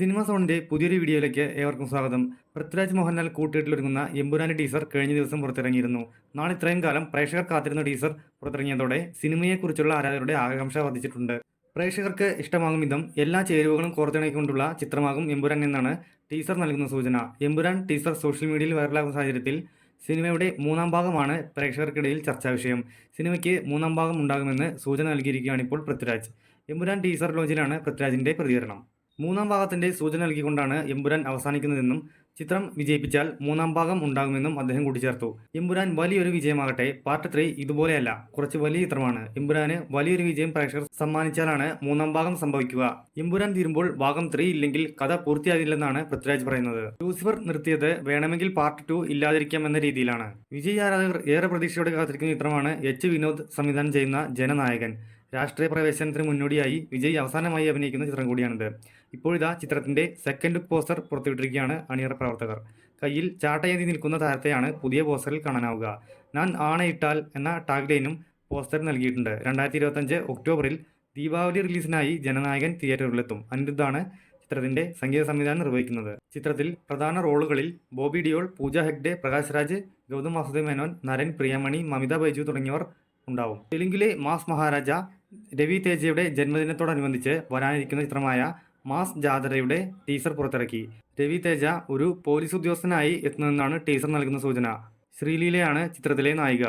Cinema സോണിന്റെ പുതിയൊരു വീഡിയോയിലേക്ക് ഏവർക്കും സ്വാഗതം. പൃഥ്വിരാജ് മോഹൻലാൽ കൂട്ടിയിട്ടിലൊരുങ്ങുന്ന എമ്പുരാന്റെ ടീസർ കഴിഞ്ഞ ദിവസം പുറത്തിറങ്ങിയിരുന്നു. നാളെ ഇത്രയും കാലം പ്രേക്ഷകർ കാത്തിരുന്ന ടീസർ പുറത്തിറങ്ങിയതോടെ സിനിമയെക്കുറിച്ചുള്ള ആരാധകരുടെ ആകാംക്ഷ വർദ്ധിച്ചിട്ടുണ്ട്. പ്രേക്ഷകർക്ക് ഇഷ്ടമാകും വിധം എല്ലാ ചേരുവകളും കോർത്തിണക്കിക്കൊണ്ടുള്ള ചിത്രമാകും എമ്പുരാൻ എന്നാണ് ടീസർ നൽകുന്ന സൂചന. എമ്പുരാൻ ടീസർ സോഷ്യൽ മീഡിയയിൽ വൈറലാകുന്ന സാഹചര്യത്തിൽ സിനിമയുടെ മൂന്നാം ഭാഗമാണ് പ്രേക്ഷകർക്കിടയിൽ ചർച്ചാ വിഷയം. സിനിമയ്ക്ക് മൂന്നാം ഭാഗം ഉണ്ടാകുമെന്ന് സൂചന നൽകിയിരിക്കുകയാണ് ഇപ്പോൾ പൃഥ്വിരാജ്. എമ്പുരാൻ ടീസർ ലോഞ്ചിലാണ് പൃഥ്വിരാജിന്റെ പ്രതികരണം. മൂന്നാം ഭാഗത്തിന്റെ സൂചന നൽകിക്കൊണ്ടാണ് എമ്പുരാൻ അവസാനിക്കുന്നതെന്നും ചിത്രം വിജയിപ്പിച്ചാൽ മൂന്നാം ഭാഗം ഉണ്ടാകുമെന്നും അദ്ദേഹം കൂട്ടിച്ചേർത്തു. എമ്പുരാൻ വലിയൊരു വിജയമാകട്ടെ പാർട്ട് ത്രീ ഇതുപോലെയല്ല കുറച്ച് വലിയ ചിത്രമാണ്. എമ്പുരാന് വലിയൊരു വിജയം പ്രേക്ഷകർ സമ്മാനിച്ചാലാണ് മൂന്നാം ഭാഗം സംഭവിക്കുക. എമ്പുരാൻ തീരുമ്പോൾ ഭാഗം ത്രീ ഇല്ലെങ്കിൽ കഥ പൂർത്തിയാകില്ലെന്നാണ് പൃഥ്വിരാജ് പറയുന്നത്. ലൂസിഫർ നിർത്തിയത് വേണമെങ്കിൽ പാർട്ട് ടു ഇല്ലാതിരിക്കാം എന്ന രീതിയിലാണ്. വിജയ് ആരാധകർ ഏറെ പ്രതീക്ഷയോടെ കാത്തിരിക്കുന്ന ചിത്രമാണ് എച്ച് വിനോദ് സംവിധാനം ചെയ്യുന്ന ജനനായകൻ. രാഷ്ട്രീയ പ്രവേശനത്തിന് മുന്നോടിയായി വിജയ് അവസാനമായി അഭിനയിക്കുന്ന ചിത്രം കൂടിയാണിത്. ഇപ്പോഴിതാ ചിത്രത്തിന്റെ സെക്കൻഡ് ലുക്ക് പോസ്റ്റർ പുറത്തുവിട്ടിരിക്കുകയാണ് അണിയറ പ്രവർത്തകർ. കയ്യിൽ ചാട്ടയേന്തി നിൽക്കുന്ന താരത്തെയാണ് പുതിയ പോസ്റ്ററിൽ കാണാനാവുക. ഞാൻ ആണയിട്ടാൽ എന്ന ടാഗ് ലൈനും പോസ്റ്റർ നൽകിയിട്ടുണ്ട്. രണ്ടായിരത്തി ഇരുപത്തഞ്ച് ഒക്ടോബറിൽ ദീപാവലി റിലീസിനായി ജനനായകൻ തിയേറ്ററുകളിലെത്തും. അനിരുദ്ധാണ് ചിത്രത്തിന്റെ സംഗീത സംവിധാനം നിർവഹിക്കുന്നത്. ചിത്രത്തിൽ പ്രധാന റോളുകളിൽ ബോബി ഡിയോൾ പൂജ ഹെഗ്ഡെ പ്രകാശ് രാജ് ഗൗതം വാസുദേവ് മേനോൻ നരൻ പ്രിയമണി മമിത ബൈജു തുടങ്ങിയവർ ഉണ്ടാവും. തെലുങ്കിലെ മാസ് മഹാരാജ രവി തേജയുടെ ജന്മദിനത്തോടനുബന്ധിച്ച് വരാനിരിക്കുന്ന ചിത്രമായ മാസ് ജാദരയുടെ ടീസർ പുറത്തിറക്കി. രവി തേജ ഒരു പോലീസ് ഉദ്യോഗസ്ഥനായി എത്തുന്നതെന്നാണ് ടീസർ നൽകുന്ന സൂചന. ശ്രീലീലയാണ് ചിത്രത്തിലെ നായിക.